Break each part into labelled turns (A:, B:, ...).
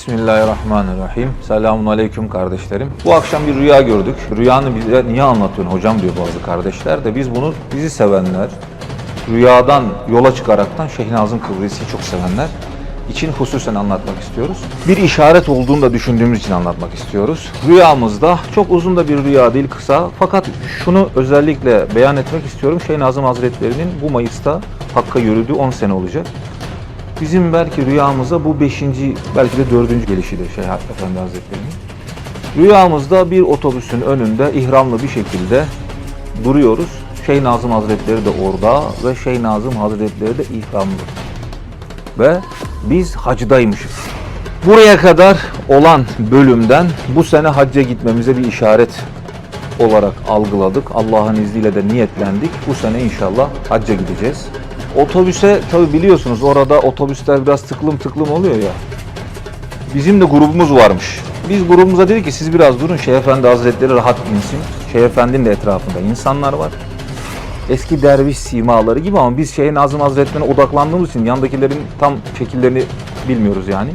A: Bismillahirrahmanirrahim. Selamun aleyküm kardeşlerim. Bu akşam bir rüya gördük. Rüyanı bize niye anlatıyorsun hocam diyor bazı kardeşler de biz bunu bizi sevenler, rüyadan yola çıkaraktan Şeyh Nazım Kıbrıs'ı çok sevenler için hususen anlatmak istiyoruz. Bir işaret olduğunu da düşündüğümüz için anlatmak istiyoruz. Rüyamızda çok uzun da bir rüya değil kısa fakat şunu özellikle beyan etmek istiyorum. Şeyh Nazım Hazretleri'nin bu Mayıs'ta Hakk'a yürüdüğü 10 sene olacak. Bizim belki rüyamıza bu beşinci, belki de dördüncü gelişidir Şeyh Efendi Hazretleri'nin. Rüyamızda bir otobüsün önünde ihramlı bir şekilde duruyoruz. Şeyh Nazım Hazretleri de orada ve Şeyh Nazım Hazretleri de ihramlı. Ve biz hacdaymışız. Buraya kadar olan bölümden bu sene hacca gitmemize bir işaret olarak algıladık. Allah'ın izniyle de niyetlendik. Bu sene inşallah hacca gideceğiz. Otobüse tabi biliyorsunuz orada otobüsler biraz tıklım tıklım oluyor ya. Bizim de grubumuz varmış. Biz grubumuza dedik ki siz biraz durun Şeyh Efendi Hazretleri rahat insin. Şeyh Efendi'nin de etrafında insanlar var. Eski derviş simaları gibi ama biz Şeyh Nazım Hazretleri'ne odaklandığımız için yandakilerin tam şekillerini bilmiyoruz yani.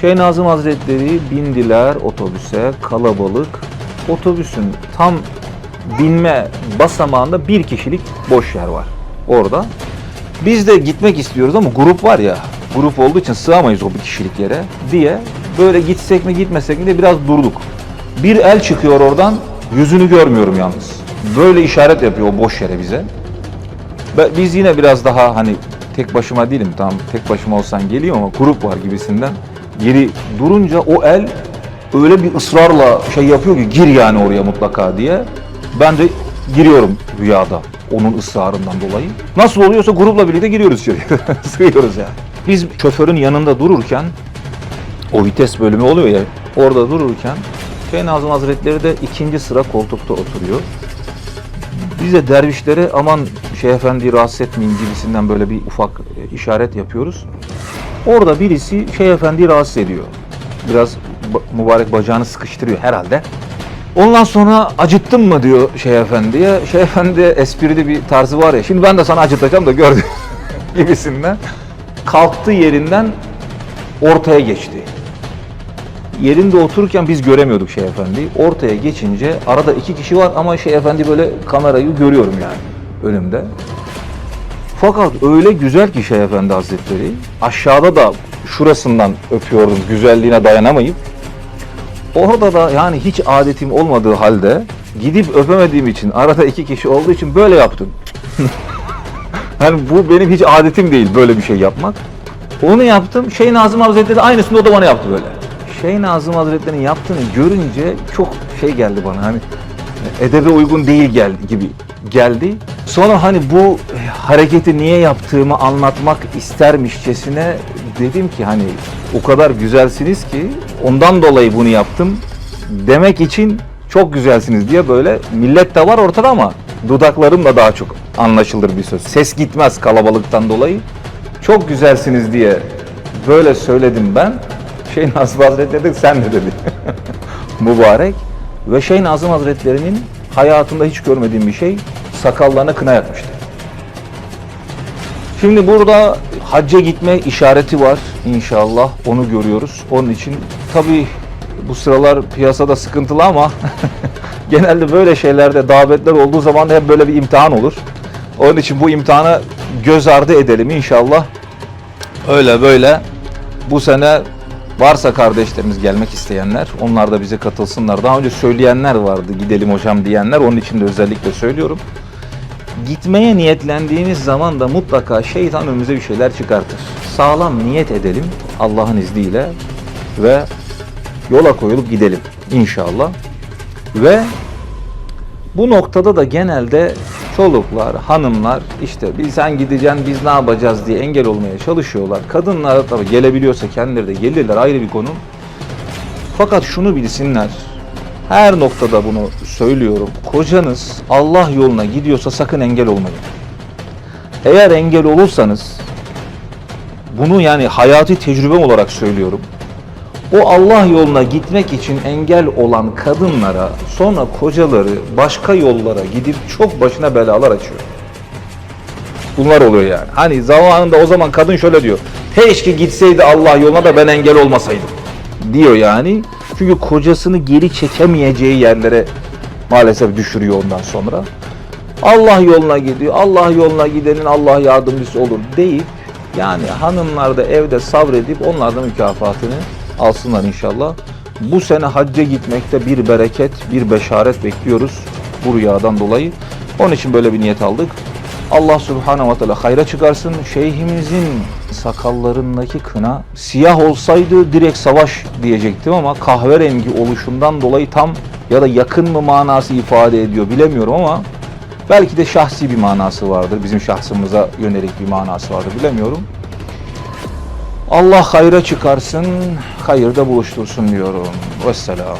A: Şeyh Nazım Hazretleri bindiler otobüse, kalabalık. Otobüsün tam binme basamağında bir kişilik boş yer var orada. Biz de gitmek istiyoruz ama grup var ya, grup olduğu için sığamayız o bir kişilik yere diye böyle gitsek mi gitmesek mi diye biraz durduk. Bir el çıkıyor oradan, yüzünü görmüyorum yalnız. Böyle işaret yapıyor o boş yere bize. Biz yine biraz daha hani tek başıma değilim tamam tek başıma olsan geliyor ama grup var gibisinden. Geri durunca o el öyle bir ısrarla şey yapıyor ki gir yani oraya mutlaka diye. Ben de giriyorum rüyada onun ısrarından dolayı. Nasıl oluyorsa grupla birlikte giriyoruz içeri. Sığıyoruz yani. Biz şoförün yanında dururken o vites bölümü oluyor ya orada dururken Şeyh Nazım Hazretleri de ikinci sıra koltukta oturuyor. Biz de dervişlere aman Şeyh Efendi'yi rahatsız etmeyin gibisinden böyle bir ufak e, işaret yapıyoruz. Orada birisi Şeyh Efendi'yi rahatsız ediyor. Biraz ba- mübarek bacağını sıkıştırıyor herhalde. Ondan sonra acıttın mı diyor Şeyh Efendi'ye. Şeyh Efendi esprili bir tarzı var ya. Şimdi ben de sana acıtacağım da gördüm gibisinden. Kalktı yerinden ortaya geçti. Yerinde otururken biz göremiyorduk Şeyh Efendi'yi. Ortaya geçince arada iki kişi var ama Şeyh Efendi böyle kamerayı görüyorum yani önümde. Fakat öyle güzel ki Şeyh Efendi Hazretleri aşağıda da şurasından öpüyordum güzelliğine dayanamayıp Orada da yani hiç adetim olmadığı halde gidip öpemediğim için arada iki kişi olduğu için böyle yaptım. yani bu benim hiç adetim değil böyle bir şey yapmak. Onu yaptım. Şeyh Nazım Hazretleri aynısını o da bana yaptı böyle. Şeyh Nazım Hazretleri'nin yaptığını görünce çok şey geldi bana hani edebe uygun değil geldi gibi geldi. Sonra hani bu hareketi niye yaptığımı anlatmak istermişçesine dedim ki hani o kadar güzelsiniz ki ondan dolayı bunu yaptım demek için çok güzelsiniz diye böyle millet de var ortada ama dudaklarımla daha çok anlaşılır bir söz. Ses gitmez kalabalıktan dolayı. Çok güzelsiniz diye böyle söyledim ben. Şeyh Nazım Hazretleri de sen de dedi. Mübarek. Ve Şeyh Nazım Hazretleri'nin hayatında hiç görmediğim bir şey sakallarına kına yakmıştı. Şimdi burada hacca gitme işareti var inşallah onu görüyoruz. Onun için tabii bu sıralar piyasada sıkıntılı ama genelde böyle şeylerde davetler olduğu zaman hep böyle bir imtihan olur. Onun için bu imtihanı göz ardı edelim inşallah. Öyle böyle bu sene varsa kardeşlerimiz gelmek isteyenler onlar da bize katılsınlar. Daha önce söyleyenler vardı gidelim hocam diyenler onun için de özellikle söylüyorum. Gitmeye niyetlendiğimiz zaman da mutlaka şeytan önümüze bir şeyler çıkartır. Sağlam niyet edelim Allah'ın izniyle ve yola koyulup gidelim inşallah. Ve bu noktada da genelde çoluklar, hanımlar işte biz sen gideceksin biz ne yapacağız diye engel olmaya çalışıyorlar. Kadınlar tabii gelebiliyorsa kendileri de gelirler ayrı bir konu. Fakat şunu bilsinler. Her noktada bunu söylüyorum. Kocanız Allah yoluna gidiyorsa sakın engel olmayın. Eğer engel olursanız bunu yani hayati tecrübem olarak söylüyorum. O Allah yoluna gitmek için engel olan kadınlara sonra kocaları başka yollara gidip çok başına belalar açıyor. Bunlar oluyor yani. Hani zamanında o zaman kadın şöyle diyor. Keşke gitseydi Allah yoluna da ben engel olmasaydım diyor yani. Çünkü kocasını geri çekemeyeceği yerlere maalesef düşürüyor ondan sonra. Allah yoluna gidiyor. Allah yoluna gidenin Allah yardımcısı olur deyip yani hanımlar da evde sabredip onlar da mükafatını alsınlar inşallah. Bu sene hacca gitmekte bir bereket, bir beşaret bekliyoruz bu rüyadan dolayı. Onun için böyle bir niyet aldık. Allah subhanahu ve teala hayra çıkarsın. Şeyhimizin sakallarındaki kına siyah olsaydı direkt savaş diyecektim ama kahverengi oluşundan dolayı tam ya da yakın mı manası ifade ediyor bilemiyorum ama belki de şahsi bir manası vardır. Bizim şahsımıza yönelik bir manası vardır bilemiyorum. Allah hayra çıkarsın, hayırda buluştursun diyorum. Vesselam.